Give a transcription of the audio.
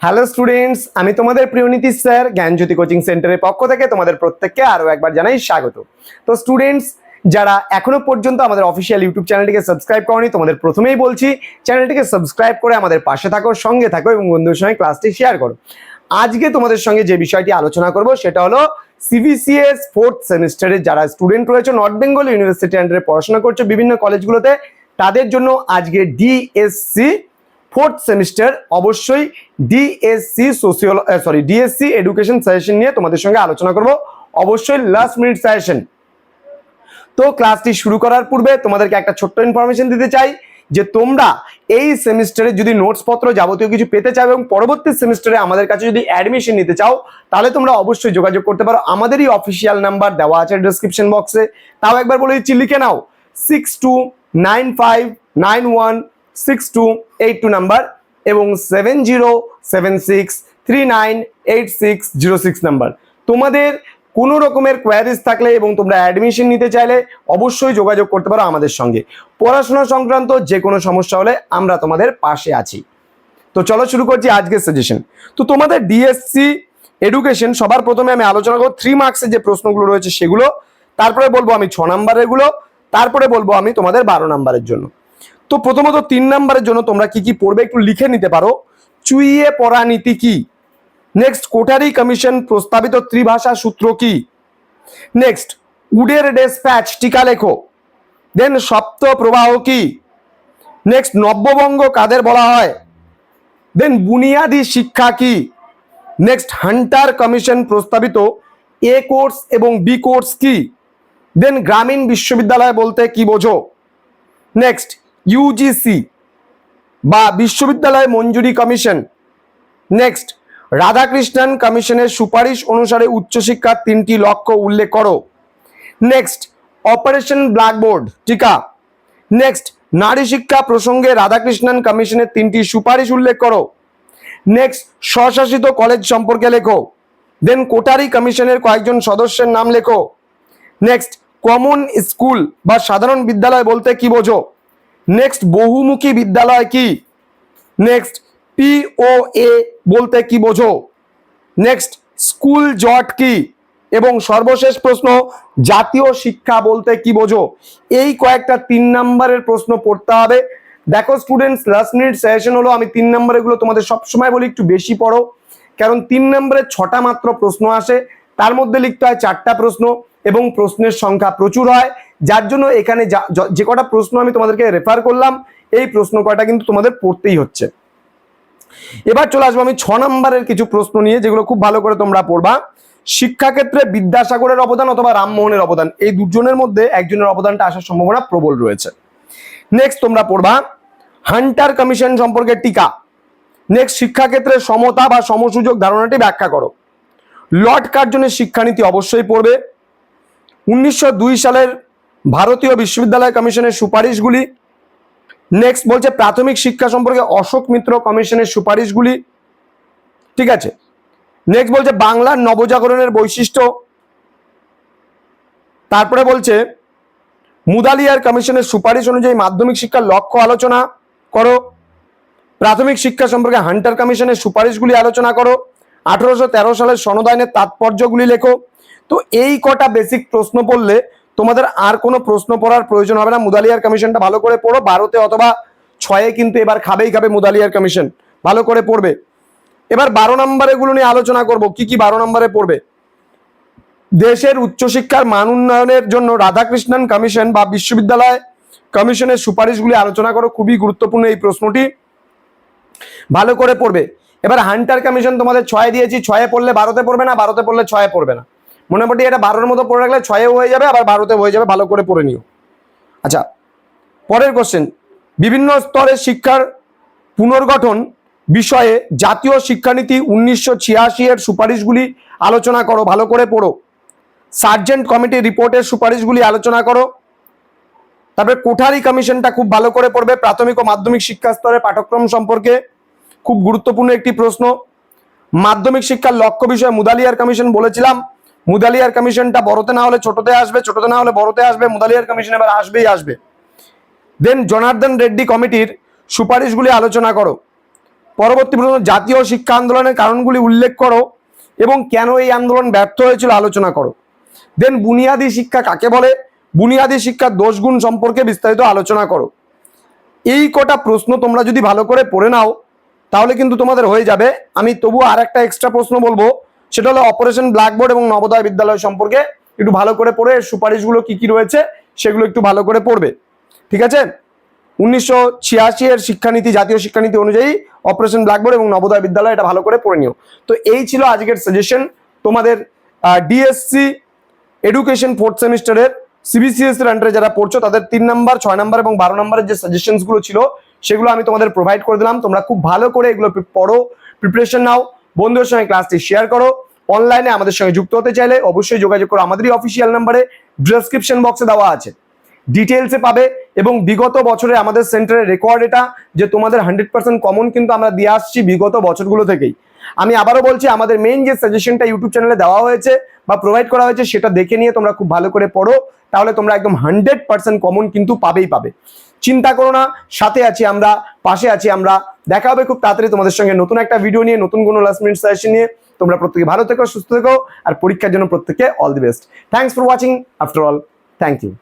Hello students আমি তোমাদের Priyaniti sir, জ্ঞানজ্যোতি coaching সেন্টারের পক্ষ থেকে তোমাদের প্রত্যেককে আরও একবার জানাই স্বাগত। তো স্টুডেন্টস যারা এখনও পর্যন্ত আমাদের অফিসিয়াল ইউটিউব চ্যানেলটিকে সাবস্ক্রাইব করনি, তোমাদের প্রথমেই বলছি চ্যানেলটিকে সাবস্ক্রাইব করে আমাদের পাশে থাকো, সঙ্গে থাকো এবং বন্ধুদের সঙ্গে ক্লাসটি শেয়ার করো। আজকে তোমাদের সঙ্গে যে বিষয়টি আলোচনা করব, সেটা হলো সিবিসিএস ফোর্থ সেমিস্টারের যারা স্টুডেন্ট রয়েছে নর্থ বেঙ্গল ইউনিভার্সিটি আন্ডারে পড়াশোনা করছে বিভিন্ন কলেজগুলোতে তাদের জন্য আজকে ডিএসসি ফোর্থ সেমিস্টার অবশ্যই DSC social sorry DSC education suggestion নিয়ে তোমাদের সঙ্গে আলোচনা করব। অবশ্যই লাস্ট মিনিট সাজেশন তো ক্লাসটি শুরু করার পূর্বে তোমাদেরকে একটা ছোট্ট ইনফরমেশন দিতে চাই, যে তোমরা এই সেমিস্টারে যদি নোটস পত্র যাবতীয় কিছু পেতে চাও এবং পরবর্তী সেমিস্টারে আমাদের কাছে যদি অ্যাডমিশন নিতে চাও, তাহলে তোমরা অবশ্যই যোগাযোগ করতে পারো। আমাদেরই অফিসিয়াল নাম্বার দেওয়া আছে ডিসক্রিপশন বক্সে তাও একবার বলে দিচ্ছি, লিখে নাও six two nine five nine one six two eight two number এবং seven zero seven six three nine eight six zero six number তোমাদের কোনো রকমের কোয়ারিজ থাকলে এবং তোমরা অ্যাডমিশন নিতে চাইলে অবশ্যই যোগাযোগ করতে পারো আমাদের সঙ্গে। পড়াশোনা সংক্রান্ত যে কোনো সমস্যা হলে আমরা তোমাদের পাশে আছি। তো চলো শুরু করছি আজকের সাজেশন তো তোমাদের ডিএসসি এডুকেশন সবার প্রথমে আমি আলোচনা করব থ্রি মার্কসের যে প্রশ্নগুলো রয়েছে সেগুলো। তারপরে বলব আমি ছ নাম্বারেরগুলো, তারপরে বলব আমি তোমাদের বারো নাম্বারের জন্য। তো প্রথমত তিন নাম্বারের জন্য তোমরা কি কি পড়বে একটু লিখে নিতে পারো। চুইয়ে পড়া নীতি কি? নেক্সট কোটারি কমিশন প্রস্তাবিত ত্রিভাষা সূত্র কি? নেক্সট উডের ডেসপ্যাচ টিকা লেখো। দেন সপ্ত প্রবাহ কি? নেক্সট নব্যবঙ্গ কাদের বলা হয়? দেন বুনিয়াদি শিক্ষা কি? নেক্সট হান্টার কমিশন প্রস্তাবিত এ কোর্স এবং বি কোর্স কি? দেন গ্রামীণ বিশ্ববিদ্যালয় বলতে কি বোঝো? নেক্সট ইউজিসি বা বিশ্ববিদ্যালয় মঞ্জুরি কমিশন। নেক্সট রাধাকৃষ্ণন কমিশনের সুপারিশ অনুসারে উচ্চশিক্ষার তিনটি লক্ষ্য উল্লেখ করো। নেক্সট অপারেশন ব্ল্যাকবোর্ড টিকা। নেক্সট নারী শিক্ষা প্রসঙ্গে রাধাকৃষ্ণন কমিশনের তিনটি সুপারিশ উল্লেখ করো। নেক্সট স্বশাসিত কলেজ সম্পর্কে লেখো। দেন কোটারি কমিশনের কয়েকজন সদস্যের নাম লেখো। নেক্সট কমন স্কুল বা সাধারণ বিদ্যালয় বলতে কি বোঝো? নেক্সট বহুমুখী বিদ্যালয় কি? নেক্সট পিওএ বলতে কি বোঝো? নেক্সট স্কুল জট কি? এবং সর্বশেষ প্রশ্ন, জাতীয় শিক্ষা বলতে কি বোঝো? এই কয়েকটা তিন নম্বরের প্রশ্ন পড়তে হবে। দেখো স্টুডেন্টস লাস্ট মিনিট সেশন হলো, আমি তিন নম্বরেরগুলো তোমাদের সবসময় বলি, একটু বেশি পড়ো। কারণ তিন নম্বরে ছটা মাত্র প্রশ্ন আসে, তার মধ্যে লিখতে হয় চারটা প্রশ্ন। এবং প্রশ্নের সংখ্যা প্রচুর হয়। যার জন্য এখানে যা- কটা প্রশ্ন আমি তোমাদেরকে রেফার করলাম, এই প্রশ্ন কয়টা কিন্তু তোমাদের পড়তেই হচ্ছে। এবার চলে আসব আমি ছ নম্বরের কিছু প্রশ্ন নিয়ে, যেগুলো খুব ভালো করে তোমরা পড়বা। শিক্ষাক্ষেত্রে বিদ্যাসাগরের অবদান অথবা রামমোহনের অবদান, এই দুজনের মধ্যে একজনের অবদানটা আসার সম্ভাবনা প্রবল রয়েছে। নেক্সট তোমরা পড়বা, হান্টার কমিশন সম্পর্কে টিকা। নেক্সট শিক্ষাক্ষেত্রে সমতা বা সমসুযোগ ধারণাটি ব্যাখ্যা করো। লর্ড কার্জনের শিক্ষানীতি অবশ্যই পড়বে। উনিশশো দুই সালের ভারতীয় বিশ্ববিদ্যালয় কমিশনের সুপারিশগুলি। নেক্সট বলছে প্রাথমিক শিক্ষা সম্পর্কে অশোক মিত্র কমিশনের সুপারিশগুলি। ঠিক আছে? নেক্সট বলছে বাংলার নবজাগরণের বৈশিষ্ট্য। তারপরে বলছে, মুদালিয়ার কমিশনের সুপারিশ অনুযায়ী মাধ্যমিক শিক্ষার লক্ষ্য আলোচনা করো। প্রাথমিক শিক্ষা সম্পর্কে হান্টার কমিশনের সুপারিশগুলি আলোচনা করো। আঠারোশো তেরো সালের সনদায়নের তাৎপর্যগুলি লেখো। তো এই কটা বেসিক প্রশ্ন পড়লে তোমাদের আর কোনো প্রশ্ন পড়ার প্রয়োজন হবে না। মুদালিয়ার কমিশনটা ভালো করে পড়ো। বারোতে অথবা ছয়ে কিন্তু এবার খাবেই খাবে মুদালিয়ার কমিশন ভালো করে পড়বে। এবার বারো নম্বরে গুলো নিয়ে আলোচনা করব। কি কি বারো নম্বরে পড়বে? দেশের উচ্চশিক্ষার মান উন্নয়নের জন্য রাধাকৃষ্ণন কমিশন বা বিশ্ববিদ্যালয় কমিশনের সুপারিশগুলি আলোচনা করো। খুবই গুরুত্বপূর্ণ এই প্রশ্নটি। ভালো করে পড়বে। এবার হান্টার কমিশন তোমাদের ছয় দিয়েছি। ছয়ে পড়লে বারোতে পড়বে না? বারোতে পড়লে ছয়ে পড়বে না। মোটামুটি এটা বারোর মতো পড়ে রাখলে ছয়েও হয়ে যাবে, আবার বারোতে হয়ে যাবে, ভালো করে পড়ে নিও। আচ্ছা পরের কোশ্চেন বিভিন্ন স্তরের শিক্ষার পুনর্গঠন বিষয়ে জাতীয় শিক্ষানীতি উনিশশো ছিয়াশি এর সুপারিশগুলি আলোচনা করো, ভালো করে পড়ো। সার্জেন্ট কমিটির রিপোর্টের সুপারিশগুলি আলোচনা করো। তারপরে কোঠারি কমিশনটা খুব ভালো করে পড়বে, প্রাথমিক ও মাধ্যমিক শিক্ষা স্তরের পাঠ্যক্রম সম্পর্কে। খুব গুরুত্বপূর্ণ একটি প্রশ্ন। মাধ্যমিক শিক্ষার লক্ষ্য বিষয়ে মুদালিয়ার কমিশন বলেছিলাম মুদালিয়ার কমিশনটা বড়তে না হলে ছোটতে আসবে, ছোটতে না হলে বড়তে আসবে, মুদালিয়ার কমিশন এবার আসবেই আসবে। দেন জনার্দন রেড্ডি কমিটির সুপারিশগুলি আলোচনা করো। পরবর্তী প্রশ্ন জাতীয় শিক্ষা আন্দোলনের কারণগুলি উল্লেখ করো এবং কেন এই আন্দোলন ব্যর্থ হয়েছিল আলোচনা করো। দেন বুনিয়াদী শিক্ষা কাকে বলে? বুনিয়াদী শিক্ষার দোষগুণ সম্পর্কে বিস্তারিত আলোচনা করো। এই কটা প্রশ্ন তোমরা যদি ভালো করে পড়ে নাও, তাহলে কিন্তু তোমাদের হয়ে যাবে। আমি তবু আর একটা এক্সট্রা প্রশ্ন বলব। সেটা হলো অপারেশন ব্ল্যাকবোর্ড এবং নবোদয় বিদ্যালয় সম্পর্কে একটু ভালো করে পড়ে, এর সুপারিশগুলো কি কি রয়েছে সেগুলো একটু ভালো করে পড়বে। ঠিক আছে? উনিশশো ছিয়াশি এর শিক্ষানীতি, জাতীয় শিক্ষানীতি অনুযায়ী অপারেশন ব্ল্যাকবোর্ড এবং নবোদয় বিদ্যালয় এটা ভালো করে পড়ে নিও। তো এই ছিল আজকের সাজেশন তোমাদের ডিএসসি এডুকেশন ফোর্থ সেমিস্টারের সিবিসিএস এর আন্ডারে যারা পড়ছো, তাদের তিন নাম্বার ছয় নাম্বার এবং বারো নাম্বারের যে সাজেশনসগুলো ছিল, সেগুলো আমি তোমাদের প্রোভাইড করে দিলাম। তোমরা খুব ভালো করে এগুলো পড়ো প্রিপারেশন নাও। বন্ধুদের সঙ্গে ক্লাসটি শেয়ার করো। অনলাইনে আমাদের সঙ্গে যুক্ত হতে চাইলে অবশ্যই যোগাযোগ করো। আমাদেরই অফিসিয়াল নাম্বারে ডেসক্রিপশন বক্সে দেওয়া আছে। ডিটেলসে পাবে এবং বিগত বছরে আমাদের সেন্টারের রেকর্ড এটা যে তোমাদের হান্ড্রেড পার্সেন্ট কমন কিন্তু আমরা দিয়ে আসছি বিগত বছরগুলো থেকেই। আমি আবারও বলছি, আমাদের মেইন যে সাজেশনটা ইউটিউব চ্যানেলে দেওয়া হয়েছে বা প্রোভাইড করা হয়েছে, সেটা দেখে নিয়ে তোমরা খুব ভালো করে পড়ো। তাহলে তোমরা একদম হান্ড্রেড পার্সেন্ট কমন কিন্তু পাবেই পাবে। চিন্তা করো না, সাথে আছি আমরা, পাশে আছি আমরা। দেখা হবে খুব তাড়াতাড়ি তোমাদের সঙ্গে নতুন একটা ভিডিও নিয়ে, নতুন কোনো লাস্ট মিনিট সাজেশন নিয়ে। তোমরা প্রত্যেকে ভালো থেকো, সুস্থ থেকো, আর পরীক্ষার জন্য প্রত্যেকে all the best thanks for watching after all thank you